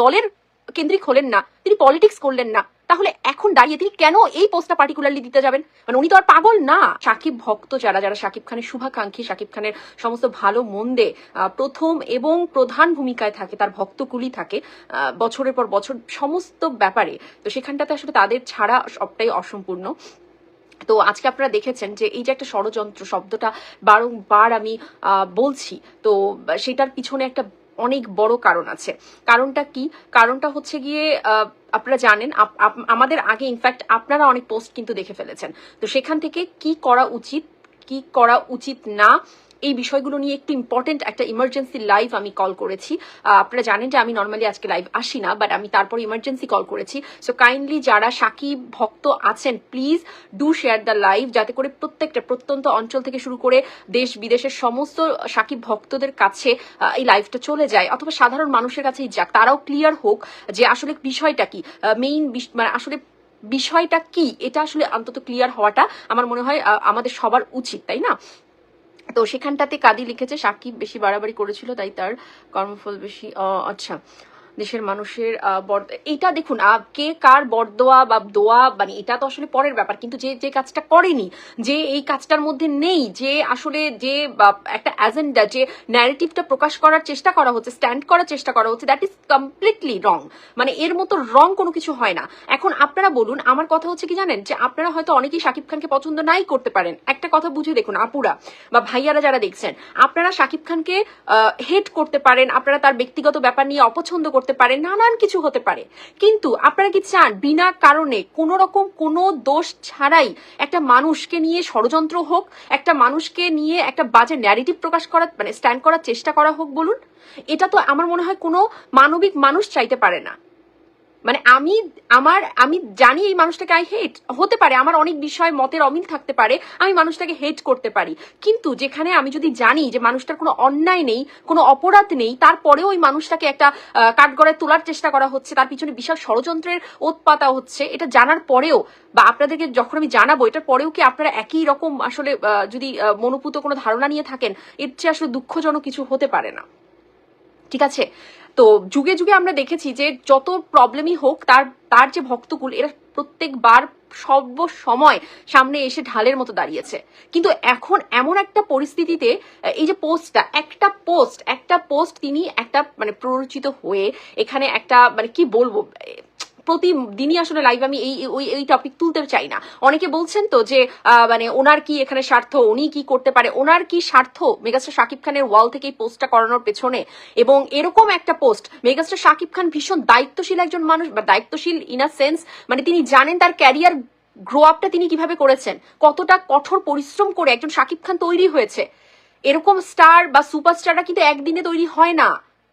দলের কেন্দ্রিক হলেন না, তিনি পলিটিক্স করলেন না। তাহলে এখন দাঁড়িয়ে তিনি কেন এই পোস্টটা পার্টিকুলারলি দিতে যাবেন? মানে উনি তো আর পাগল না। সাকিব ভক্ত যারা যারা সাকিব খানের শুভাকাঙ্ক্ষী, সাকিব খানের সমস্ত ভালো, মন্দে প্রথম এবং প্রধান ভূমিকায় থাকে, তার ভক্তকুলি থাকে বছরের পর বছর সমস্ত ব্যাপারে। তো সেখানটাতে আসলে তাদের ছাড়া সবটাই অসম্পূর্ণ। তো আজকে আপনারা দেখেছেন যে এই যে একটা ষড়যন্ত্র শব্দটা বারংবার আমি বলছি, তো সেটার পিছনে একটা অনেক বড় কারণ আছে। কারণটা কি? কারণটা হচ্ছে গিয়ে আপনারা জানেন আমাদের আগে ইনফ্যাক্ট আপনারা অনেক পোস্ট কিন্তু দেখে ফেলেছেন। তো সেখান থেকে কি করা উচিত, কি করা উচিত না এই বিষয়গুলো নিয়ে একটি ইম্পর্টেন্ট একটা ইমার্জেন্সি লাইভ আমি কল করেছি। আপনারা জানেন যে আমি নর্মালি আজকে লাইভ আসি না বাট আমি তারপর ইমার্জেন্সি কল করেছি। সো কাইন্ডলি যারা সাকিব ভক্ত আছেন please do share the live যাতে করে প্রত্যেকটা, প্রত্যন্ত অঞ্চল থেকে শুরু করে দেশ বিদেশের সমস্ত সাকিব ভক্তদের কাছে এই লাইভটা চলে যায়। অথবা সাধারণ মানুষের কাছেই যাক, তারাও ক্লিয়ার হোক যে আসলে বিষয়টা কি। মেইন মানে আসলে বিষয়টা কি? এটা আসলে অন্তত ক্লিয়ার হওয়াটা আমার মনে হয় আমাদের সবার উচিত, তাই না? তো সেখানটাতে কাদি লিখেছে সাকিব বেশি বাড়াবাড়ি করেছিল তাই তার কর্মফল বেশি আচ্ছা। দেশের মানুষের বর- দেখুন কে কার বরদোয়া বা দোয়া মানে এটা তো আসলে পরের ব্যাপার, কিন্তু যে যে কাজটা করেনি, যে এই কাজটার মধ্যে নেই, যে আসলে যে একটা অ্যাজেন্ডা যে ন্যারেটিভটা প্রকাশ করার চেষ্টা করা হচ্ছে স্ট্যান্ড করার চেষ্টা করা হচ্ছে দ্যাট ইজ কমপ্লিটলি রং মানে এর মতো রং কোনো কিছু হয় না। এখন আপনারা বলুন, আমার কথা হচ্ছে কি জানেন? যে আপনারা হয়তো অনেকেই শাকিব খানকে পছন্দ নাই করতে পারেন। একটা কথা বুঝে দেখুন, আপুরা বা ভাইয়ারা যারা দেখছেন, আপনারা শাকিব খানকে হেট করতে পারেন, আপনারা তার ব্যক্তিগত ব্যাপার নিয়ে অপছন্দ করতে পারেন নানান কিছু হতে পারে। কিন্তু আপনারা কি চান, বিনা কারণে কোনো রকম কোনো দোষ ছাড়াই একটা মানুষকে নিয়ে ষড়যন্ত্র হোক, একটা মানুষকে নিয়ে একটা বাজে ন্যারেটিভ প্রকাশ করা মানে স্ট্যান্ড করার চেষ্টা করা হোক বলুন? এটা তো আমার মনে হয় কোনো মানবিক মানুষ চাইতে পারে না। মানে আমি, আমার, আমি জানি এই মানুষটাকে আই হেট হতে পারে, আমার অনেক বিষয়, মতের অমিল থাকতে পারে, আমি মানুষটাকে হেট করতে পারি। কিন্তু যেখানে আমি যদি জানি যে মানুষটার কোনো অন্যায় নেই, কোনো অপরাধ নেই, তারপরেও ওই মানুষটাকে একটা কাঠগড়ায় তোলার চেষ্টা করা হচ্ছে, তার পিছনে বিশাল ষড়যন্ত্রের ওৎপাতা হচ্ছে, এটা জানার পরেও বা আপনাদেরকে যখন আমি জানাব, এটার পরেও কি আপনারা একই রকম আসলে যদি মনোপুত কোনো ধারণা নিয়ে থাকেন, এর চেয়ে আসলে দুঃখজনক কিছু হতে পারে না। ঠিক আছে? তো যুগে যুগে আমরা দেখেছি যে যত প্রবলেমই হোক, তার তার যে ভক্তকুল, এরা প্রত্যেকবার সর্ব সময় সামনে এসে ঢালের মতো দাঁড়িয়েছে। কিন্তু এখন এমন একটা পরিস্থিতিতে এই যে পোস্টটা একটা পোস্ট একটা পোস্ট তিনি একটা মানে প্ররোচিত হয়ে এখানে একটা মানে কি বলব প্রতিদিনই আসলে লাইভ আমি এই, ওই, এই টপিক তুলতে চাই না। অনেকে বলছেন তো যে মানে ওনার কি এখানে স্বার্থ, উনি কি করতে পারে? ওনার কি স্বার্থ? মেগাস্টার শাকিব খানের ওয়াল থেকে এই পোস্টটা করানোর পেছনে। এবং এরকম একটা পোস্ট মেগাস্টার শাকিব খান ভীষণ দায়িত্বশীল একজন মানুষ, বা দায়িত্বশীল ইন আ সেন্স মানে তিনি জানেন তার ক্যারিয়ার গ্রো আপটা তিনি কীভাবে করেছেন। কতটা কঠোর পরিশ্রম করে একজন শাকিব খান তৈরি হয়েছে। এরকম স্টার বা সুপারস্টাররা কিন্তু একদিনে তৈরি হয় না।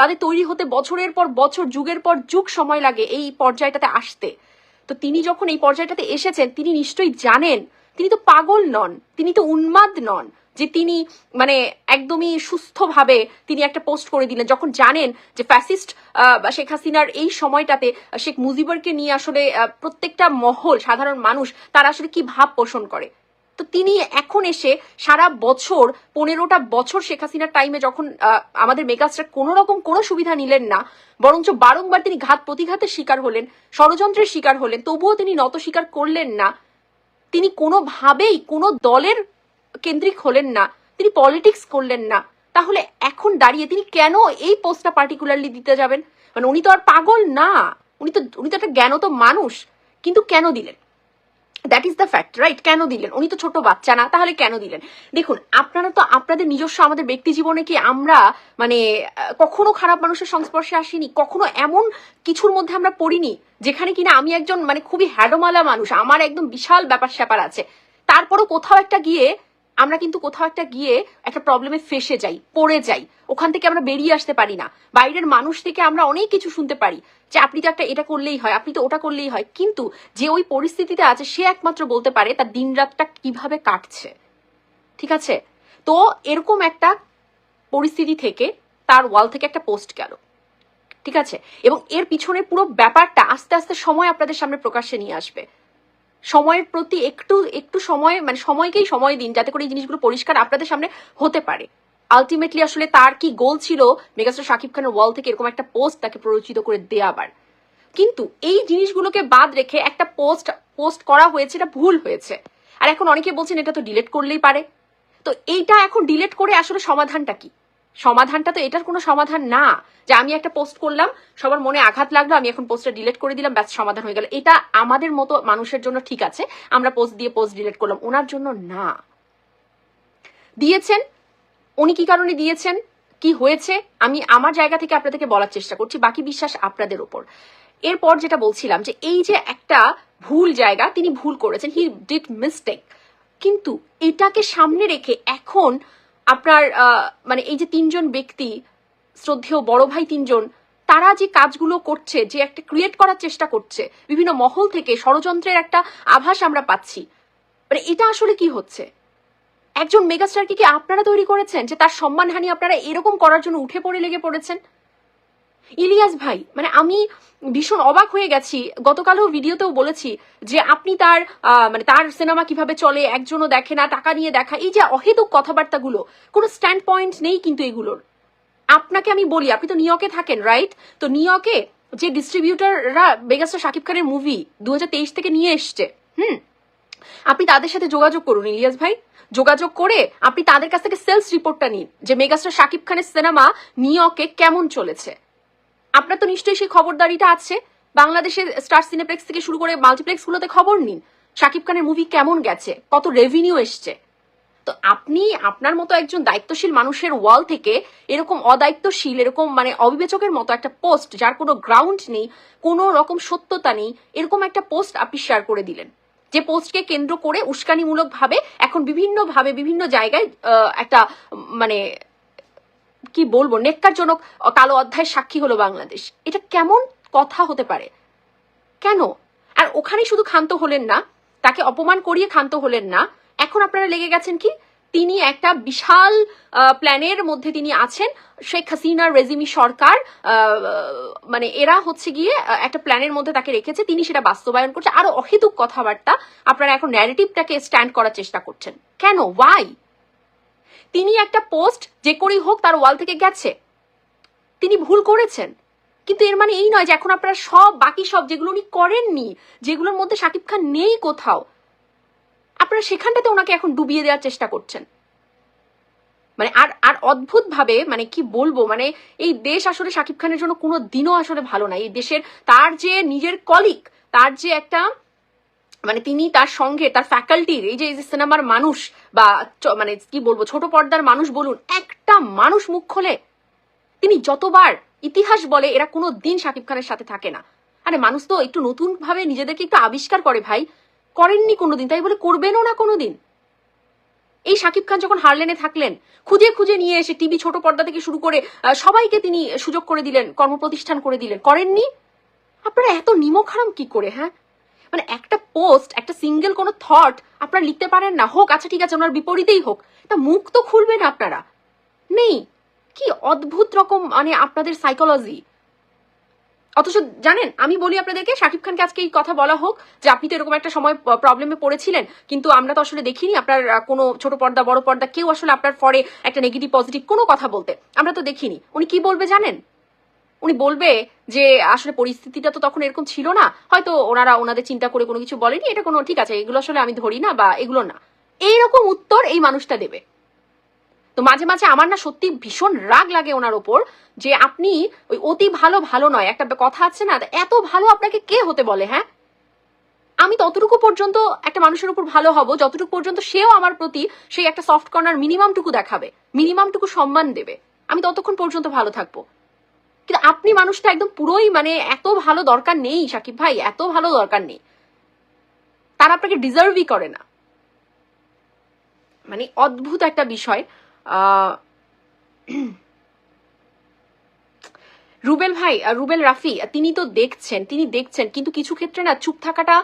তাদের তৈরি হতে বছরের পর বছর, যুগের পর যুগ সময় লাগে এই পর্যায়টাতে আসতে। তো তিনি যখন এই পর্যায়টাতে এসেছেন, তিনি নিশ্চয়ই জানেন, তিনি তো পাগল নন, তিনি তো উন্মাদ নন যে তিনি মানে একদমই সুস্থভাবে তিনি একটা পোস্ট করে দিলেন। যখন জানেন যে ফ্যাসিস্ট শেখ হাসিনার এই সময়টাতে শেখ মুজিবরকে নিয়ে আসলে প্রত্যেকটা মহল, সাধারণ মানুষ, তারা আসলে কি ভাব পোষণ করে। তো তিনি এখন এসে সারা বছর, পনেরোটা বছর শেখ হাসিনার টাইমে যখন আমাদের মেগাস্টার কোনো রকম কোনো সুবিধা নিলেন না, বরঞ্চ বারংবার তিনি ঘাত প্রতিঘাতের শিকার হলেন, ষড়যন্ত্রের শিকার হলেন, তবুও তিনি নত স্বীকার করলেন না, তিনি কোনোভাবেই কোনো দলের কেন্দ্রিক হলেন না, তিনি পলিটিক্স করলেন না, তাহলে এখন দাঁড়িয়ে তিনি কেন এই পোস্টটা পার্টিকুলারলি দিতে যাবেন? মানে উনি তো আর পাগল না, উনি তো উনি তো একটা জ্ঞানত মানুষ, কিন্তু কেন দিলেন? That is the fact right কেন দিলেন? উনি তো ছোট বাচ্চা না, তাহলে কেন দিলেন? দেখুন, আপনারা তো আপনাদের নিজস্ব আমাদের ব্যক্তি জীবনে কি আমরা মানে কখনো খারাপ মানুষের সংস্পর্শে আসিনি? কখনো এমন কিছুর মধ্যে আমরা পড়িনি, যেখানে কিনা আমি একজন মানে খুবই হ্যাডোমালা মানুষ। আমার একদম বিশাল ব্যাপার স্যাপার আছে। তারপরও কোথাও একটা গিয়ে আমরা কিন্তু কোথাও একটা গিয়ে একটা প্রবলেমে ফেসে যাই, পড়ে যাই। ওখান থেকে আমরা বেরিয়ে আসতে পারি না। বাইরের মানুষ থেকে আমরা অনেক কিছু শুনতে পারি যে, আপনি তো একটা এটা করলেই হয়, আপনি তো ওটা করলেই হয়। কিন্তু যে ওই পরিস্থিতিতে আছে, সে একমাত্র বলতে পারে, তার দিন রাতটা কীভাবে কাটছে? ঠিক আছে? তো এরকম একটা পরিস্থিতি থেকে তার ওয়াল থেকে একটা পোস্ট গেল। ঠিক আছে? এবং এর পিছনে পুরো ব্যাপারটা আস্তে আস্তে সময় আপনাদের সামনে প্রকাশ্যে নিয়ে আসবে। সময়ের প্রতি একটু একটু সময় মানে সময়কেই সময় দিন যাতে করে এই জিনিসগুলো পরিষ্কার আপনাদের সামনে হতে পারে। আলটিমেটলি আসলে তার কি গোল ছিল? মেগাস্টার শাকিব খানের ওয়াল থেকে এরকম একটা পোস্ট তাকে প্ররোচিত করে দেয়াবার কিন্তু এই জিনিসগুলোকে বাদ রেখে একটা পোস্ট পোস্ট করা হয়েছে, এটা ভুল হয়েছে। আর এখন অনেকে বলছেন এটা তো ডিলেট করলেই পারে। তো এইটা এখন ডিলেট করে আসলে সমাধানটা কি? সমাধানটা তো এটার কোনো সমাধান না। যে আমি একটা পোস্ট করলাম, সবার মনে আঘাত লাগল, আমি এখন পোস্টটা ডিলিট করে দিলাম, ব্যাস সমাধান হয়ে গেল। এটা আমাদের মতো মানুষের জন্য ঠিক আছে। আমরা পোস্ট দিয়ে পোস্ট ডিলিট করলাম, ওনার জন্য না। দিয়েছেন, উনি কি কারণে দিয়েছেন, কি হয়েছে, আমি আমার জায়গা থেকে আপনাদেরকে বলার চেষ্টা করছি, বাকি বিশ্বাস আপনাদের উপর। এরপর যেটা বলছিলাম যে এই যে একটা ভুল জায়গা, তিনি ভুল করেছেন হি ডিড মিস্টেক কিন্তু এটাকে সামনে রেখে এখন আপনার মানে এই যে তিনজন ব্যক্তি, শ্রদ্ধেয় বড় ভাই তিনজন, তারা যে কাজগুলো করছে, যে একটা ক্রিয়েট করার চেষ্টা করছে, বিভিন্ন মহল থেকে ষড়যন্ত্রের একটা আভাস আমরা পাচ্ছি মানে এটা আসলে কি হচ্ছে? একজন মেগাস্টারকে কি আপনারা তৈরি করেছেন, যে তার সম্মানহানি আপনারা এরকম করার জন্য উঠে পড়ে লেগে পড়েছেন? ইলিয়াস ভাই মানে আমি ভীষণ অবাক হয়ে গেছি। গতকালও ভিডিওতেও বলেছি যে আপনি তার মানে তার সিনেমা কীভাবে চলে, একজনও দেখে না, টাকা নিয়ে দেখা, এই যে অহেতুক কথাবার্তাগুলো, কোনো স্ট্যান্ড পয়েন্ট নেই কিন্তু এগুলোর। আপনাকে আমি বলি, আপনি তো নিউ ইয়র্কে থাকেন রাইট তো নিউ ইয়র্কে যে ডিস্ট্রিবিউটাররা মেগাস্টার শাকিব খানের মুভি দু হাজার তেইশ থেকে নিয়ে এসছে, হুম? আপনি তাদের সাথে যোগাযোগ করুন, ইলিয়াস ভাই। যোগাযোগ করে আপনি তাদের কাছ থেকে সেলস রিপোর্টটা নিন, যে মেগাস্টার শাকিব খানের সিনেমা নিউ ইয়র্কে কেমন চলেছে। আপনার তো নিশ্চয়ই সেই খবরদারিটা আছে। বাংলাদেশের স্টার সিনেপ্লেক্স থেকে শুরু করে মাল্টিপ্লেক্স গুলোতে খবর নিন। শাকিব খানের মুভি কেমন গেছে? কত রেভিনিউ এসছে? তো আপনি আপনার মতো একজন দায়িত্বশীল মানুষের ওয়াল থেকে এরকম অদায়িত্বশীল, এরকম মানে অবিবেচকের মতো একটা পোস্ট যার কোনো গ্রাউন্ড নেই, কোনো রকম সত্যতা নেই, এরকম একটা পোস্ট আপনি শেয়ার করে দিলেন। যে পোস্টকে কেন্দ্র করে উস্কানিমূলক ভাবে এখন বিভিন্নভাবে বিভিন্ন জায়গায় একটা মানে কি বলব, নেককারজনক কালো অধ্যায়ের সাক্ষী হলো বাংলাদেশ। এটা কেমন কথা হতে পারে? কেন? আর ওখানেই শুধু ক্ষান্ত হলেন না, তাকে অপমান করিয়ে ক্ষান্ত হলেন না, এখন আপনারা লেগে গেছেন কি? তিনি একটা বিশাল প্ল্যানের মধ্যে তিনি আছেন, শেখ হাসিনার রেজিমি সরকার মানে এরা হচ্ছে গিয়ে একটা প্ল্যানের মধ্যে তাকে রেখেছে, তিনি সেটা বাস্তবায়ন করছে, আরও অহেতুক কথাবার্তা আপনারা এখন ন্যারেটিভটাকে স্ট্যান্ড করার চেষ্টা করছেন। কেন? ওয়াই তিনি একটা পোস্ট যে করেই হোক তার ওয়াল থেকে গেছে। তিনি ভুল করেছেন। কিন্তু এর মানে এই নয় যে এখন আপনারা সব, বাকি সব যেগুলো উনি করেননি, যেগুলোর মধ্যে শাকিব খান নেই কোথাও, আপনারা সেখানটাতে ওনাকে এখন ডুবিয়ে দেওয়ার চেষ্টা করছেন। মানে আর আর অদ্ভুত ভাবে মানে কি বলব মানে এই দেশ আসলে শাকিব খানের জন্য কোনো দিনও আসলে ভালো না। এই দেশের, তার যে নিজের কলিক তার যে একটা মানে তিনি তার সঙ্গে, তার ফ্যাকাল্টির এই যে সিনেমার মানুষ বা মানে কি বলব, ছোট পর্দার মানুষ বলুন, একটা মানুষ মুখ খোলে। তিনি যতবার ইতিহাস বলে, এরা কোনো দিন শাকিব খানের সাথে থাকে না। আরে মানুষ তো একটু নতুন ভাবে নিজেদেরকে একটু আবিষ্কার করে ভাই। করেননি কোনোদিন, তাই বলে করবেনও না কোনোদিন। এই শাকিব খান যখন হারলেনে থাকলেন, খুঁজে খুঁজে নিয়ে এসে টিভি ছোট পর্দা থেকে শুরু করে সবাইকে তিনি সুযোগ করে দিলেন, কর্মপ্রতিষ্ঠান করে দিলেন। করেননি? আপনারা এত নিমক কি করে হ্যাঁ? মানে একটা পোস্ট একটা সিঙ্গেল কোনো থট আপনারা লিখতে পারেন না। হোক আচ্ছা ঠিক আছে, ওনার বিপরীতেই হোক। তা মুখ তো খুলবেন আপনারা। নেই। কি অদ্ভুত রকম মানে আপনাদের সাইকোলজি অথচ জানেন, আমি বলি আপনাদেরকে, শাকিব খানকে আজকে এই কথা বলা হোক যে, আপনি তো এরকম একটা সময় প্রবলেমে পড়েছিলেন, কিন্তু আমরা তো আসলে দেখিনি আপনার কোনো ছোট পর্দা, বড় পর্দা, কেউ আসলে আপনার ফরে একটা নেগেটিভ পজিটিভ কোনো কথা বলতে। আমরা তো দেখিনি। উনি কি বলবে জানেন? উনি বলবে যে, আসলে পরিস্থিতিটা তো তখন এরকম ছিল না। হয়তো ওনারা ওনাদের চিন্তা করে কোনো কিছু বলেনি, এটা কোনো, ঠিক আছে, এগুলো আসলে আমি ধরি না বা এগুলো না। এইরকম উত্তর এই মানুষটা দেবে। তো মাঝে মাঝে আমার না সত্যি ভীষণ রাগ লাগে ওনার ওপর যে, আপনি ওই অতি ভালো ভালো নয়। একটা কথা আছে না, এত ভালো আপনাকে কে হতে বলে হ্যাঁ? আমি ততটুকু পর্যন্ত একটা মানুষের উপর ভালো হব, যতটুকু পর্যন্ত সেও আমার প্রতি সেই একটা সফট কর্নার মিনিমামটুকু দেখাবে মিনিমামটুকু সম্মান দেবে। আমি ততক্ষণ পর্যন্ত ভালো থাকব। কিন্তু আপনি মানুষটা একদম পুরোই মানে এত ভালো দরকার নেই সাকিব ভাই এত ভালো দরকার নেই। তারা আপনাকে ডিজার্ভই করে না। মানে অদ্ভুত একটা বিষয়। আহ, রুবেল ভাই রুবেল রাফি তিনি তো দেখছেন, তিনি দেখছেন, কিন্তু কিছু ক্ষেত্রে না চুপ থাকাটা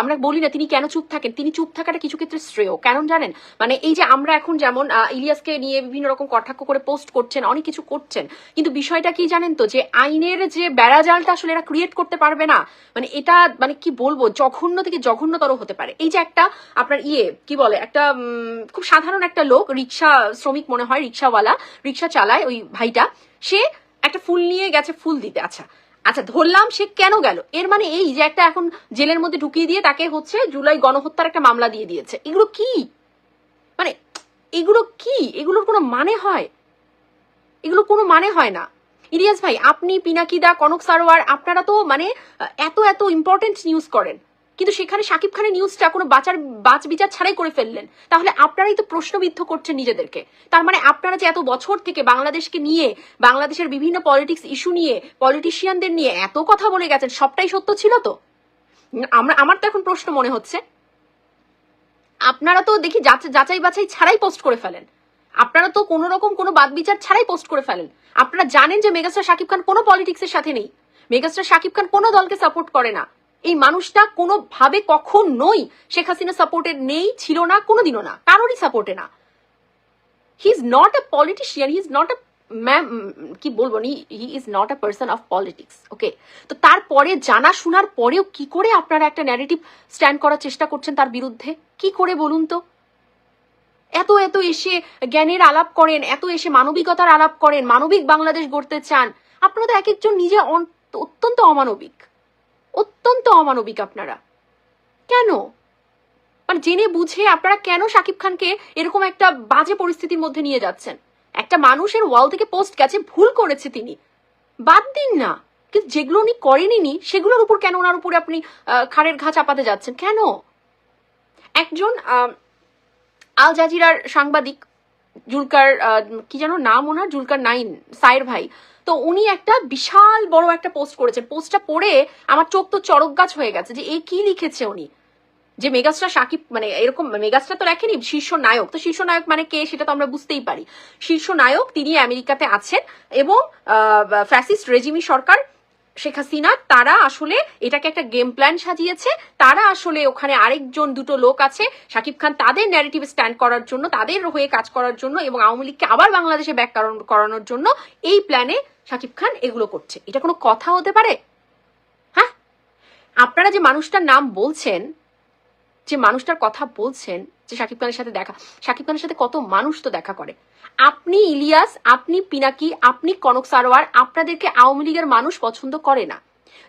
আমরা বলি না তিনি কেন চুপ থাকেন, তিনি চুপ থাকাটা কিছু ক্ষেত্রে শ্রেয়। কেন জানেন মানে এই যে আমরা এখন যেমন ইলিয়াসকে নিয়ে বিভিন্ন রকম কটাক্ষ করে পোস্ট করছেন, অনেক কিছু করছেন, কিন্তু বিষয়টা কি জানেন তো, যে আইনের যে বেড়াজালটা আসলে এরা ক্রিয়েট করতে পারবে না মানে এটা মানে কি বলব, জঘন্য থেকে জঘন্যতর হতে পারে। এই যে একটা আপনার ইয়ে কি বলে, একটা খুব সাধারণ একটা লোক, রিক্সা শ্রমিক মনে হয়, রিক্সাওয়ালা, রিক্সা চালায় ওই ভাইটা, সে একটা ফুল নিয়ে গেছে ফুল দিতে। আচ্ছা আচ্ছা ধরলাম সে কেন গেল? এর মানে এই যে একটা এখন জেলের মধ্যে ঢুকিয়ে দিয়ে তাকে হচ্ছে জুলাই গণহত্যার একটা মামলা দিয়ে দিয়েছে। এগুলো কি? মানে এগুলো কি? এগুলোর কোনো মানে হয়? এগুলো কোনো মানে হয় না। ইলিয়াস ভাই, আপনি পিনাকিদা, কনক সারোয়ার, আপনারা তো মানে এত এত ইম্পর্টেন্ট নিউজ করেন। কিন্তু সেখানে সাকিব খানের নিউজটা কোনো বাঁচার বাচ বিচার ছাড়াই করে ফেললেন। তাহলে আপনারাই তো প্রশ্নবিদ্ধ করছেন নিজেদেরকে। তার মানে আপনারা যে এত বছর থেকে বাংলাদেশকে নিয়ে, বাংলাদেশের বিভিন্ন পলিটিক্স ইস্যু নিয়ে পলিটিশিয়ানদের নিয়ে এত কথা বলে গেছেন, সবটাই সত্য ছিল তো? আমরা, আমার তো এখন প্রশ্ন মনে হচ্ছে। আপনারা তো দেখি যাচাই বাছাই ছাড়াই পোস্ট করে ফেলেন। আপনারা তো কোনো রকম কোনো বাদ বিচার ছাড়াই পোস্ট করে ফেলেন। আপনারা জানেন যে মেগাস্টার শাকিব খান কোনো পলিটিক্সের সাথে নেই। মেগাস্টার শাকিব খান কোনো দলকে সাপোর্ট করে না। এই মানুষটা কোনোভাবে কখনোই শেখ হাসিনা সাপোর্টে নেই, ছিল না, কোনোদিনও না, কারোরই সাপোর্টে না। He is not a politician he is not a ma'am কি বলব, নি he is not a person of politics okay তো তারপরে জানা শোনার পরেও কি করে আপনারা একটা ন্যারেটিভ স্ট্যান্ড করার চেষ্টা করছেন তার বিরুদ্ধে? কি করে বলুন তো? এত এত এসে জ্ঞানের আলাপ করেন, এত এসে মানবিকতার আলাপ করেন, মানবিক বাংলাদেশ গড়তে চান। আপনারা তো এক একজন নিজে অত্যন্ত অমানবিক। অত্যন্ত অমানবিক আপনারা। কেন? মানে জেনে বুঝে আপনারা কেন শাকিব খানকে এরকম একটা বাজে পরিস্থিতির মধ্যে নিয়ে যাচ্ছেন? একটা মানুষের ওয়াল থেকে পোস্ট গেছে, ভুল করেছে তিনি। বাদ দিন না। কিন্তু যেগুলো উনি করেনি সেগুলোর উপর কেন ওনার উপরে আপনি খাড়ের ঘা চাপাতে যাচ্ছেন? কেন? একজন আল জাজিরার সাংবাদিক জুলকার কি যেন নাম ওনার? জুলকার নাইন সায়ের ভাই। তো উনি একটা বিশাল বড় একটা পোস্ট করেছেন পোস্টটা পড়ে আমার চোখ তো চরক গাছ হয়ে গেছে যে এই কি লিখেছে উনি? যে মেগাস্টার সাকিব মানে এরকম, মেগাস্টার তো লেখেনি, শীর্ষ নায়ক। তো শীর্ষ নায়ক মানে কে সেটা তো আমরা বুঝতেই পারি। শীর্ষ নায়ক তিনি আমেরিকাতে আছেন এবং ফ্যাসিস্ট রেজিমি সরকার শেখ হাসিনা, তারা আসলে এটাকে একটা গেম প্ল্যান সাজিয়েছে। তারা আসলে ওখানে আরেকজন, দুটো লোক আছে, শাকিব খান তাদের ন্যারেটিভ স্ট্যান্ড করার জন্য, তাদের হয়ে কাজ করার জন্য এবং আওয়ামী লীগকে আবার বাংলাদেশে ব্যাক করানোর জন্য এই প্ল্যানে শাকিব খান এগুলো করছে। এটা কোনো কথা হতে পারে? হ্যাঁ? আপনারা যে মানুষটার নাম বলছেন, যে মানুষটার কথা বলছেন যে শাকিব খানের সাথে দেখা। শাকিব খানের সাথে কত মানুষ তো দেখা করে। আপনি ইলিয়াস, আপনি পিনাকি, আপনি কনক সারোয়ার, আপনাদেরকে আওয়ামী লীগের মানুষ পছন্দ করে না।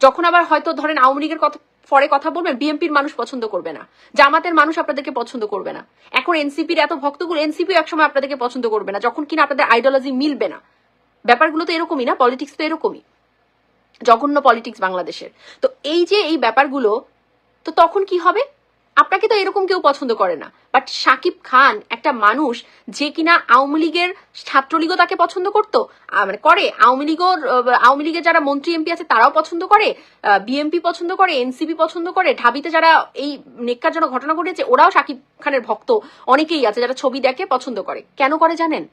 যখন আবার হয়তো ধরেন আওয়ামী লীগের কথা পরে কথা বলবেন, বিএনপির মানুষ পছন্দ করবে না। জামাতের মানুষ আপনাদেরকে পছন্দ করবে না। এখন এনসিপির এত ভক্তগুলো এনসিপি একসময় আপনাদেরকে পছন্দ করবে না, যখন কিনা আপনাদের আইডিওলজি মিলবে না। ব্যাপারগুলো তো এরকমই না পলিটিক্স তো এরকমই। জঘন্য পলিটিক্স বাংলাদেশের। তো এই যে এই ব্যাপারগুলো, তো তখন কি হবে? আপনাকে তো এরকম কেউ পছন্দ করে না। বাট সাকিব খান একটা মানুষ যে কিনা আওয়ামী লীগের ছাত্রলীগও তাকে পছন্দ করতো মানে করে। আওয়ামী লীগের আওয়ামী লীগের যারা মন্ত্রী, এমপি আছে তারাও পছন্দ করে বিএমপি পছন্দ করে, এনসিপি পছন্দ করে। ঢাবিতে যারা এই নেককারজনক ঘটনা ঘটেছে, ওরাও সাকিব খানের ভক্ত। অনেকেই আছে যারা ছবি দেখে পছন্দ করে। কেন করে জানেন?